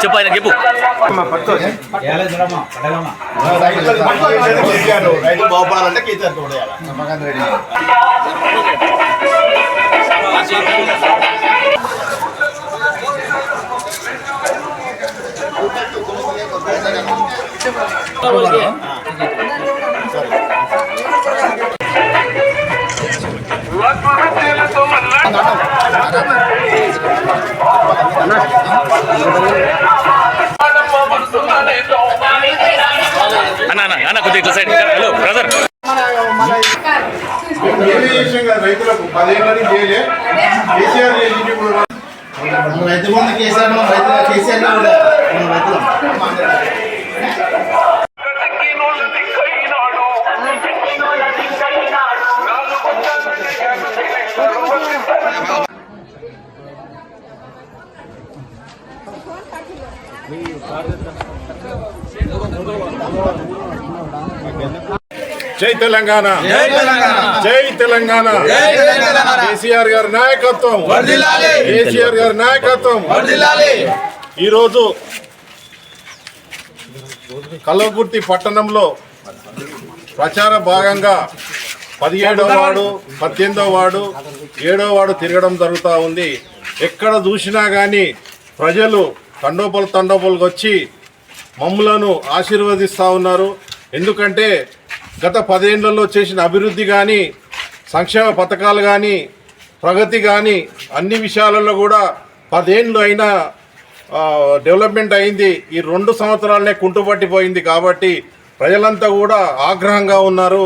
చెప్పు ఆయన చెప్పు. బాగుపడాలంటే కేసీఆర్ చూడాలి అన్న అన్న అన్న కొద్దిగా ఇట్లా సైడ్ హలో బ్రదర్ రైతులకు పదేళ్ళని చేయలే కేసీఆర్ చేసింది ఇప్పుడు రైతు బంధు కేసీఆర్ కేసీఆర్ కూడా రైతులు. జై తెలంగాణ. జై తెలంగాణ. కేసీఆర్ గారి నాయకత్వం. కేసీఆర్ గారి నాయకత్వం. ఈరోజు కల్లకుర్తి పట్టణంలో ప్రచార భాగంగా పదిహేడవ వార్డు పద్దెనిమిదవ వార్డు ఏడవ వార్డు తిరగడం జరుగుతూ ఉంది. ఎక్కడ చూసినా కానీ ప్రజలు తండోపలు తండోపలకు వచ్చి మమ్ములను ఆశీర్వదిస్తూ ఉన్నారు. ఎందుకంటే గత పదేళ్ళలో చేసిన అభివృద్ధి కానీ సంక్షేమ పథకాలు కానీ ప్రగతి కానీ అన్ని విషయాలలో కూడా పదేళ్ళు అయినా డెవలప్మెంట్ అయింది. ఈ రెండు సంవత్సరాలనే కుంటుపట్టిపోయింది కాబట్టి ప్రజలంతా కూడా ఆగ్రహంగా ఉన్నారు.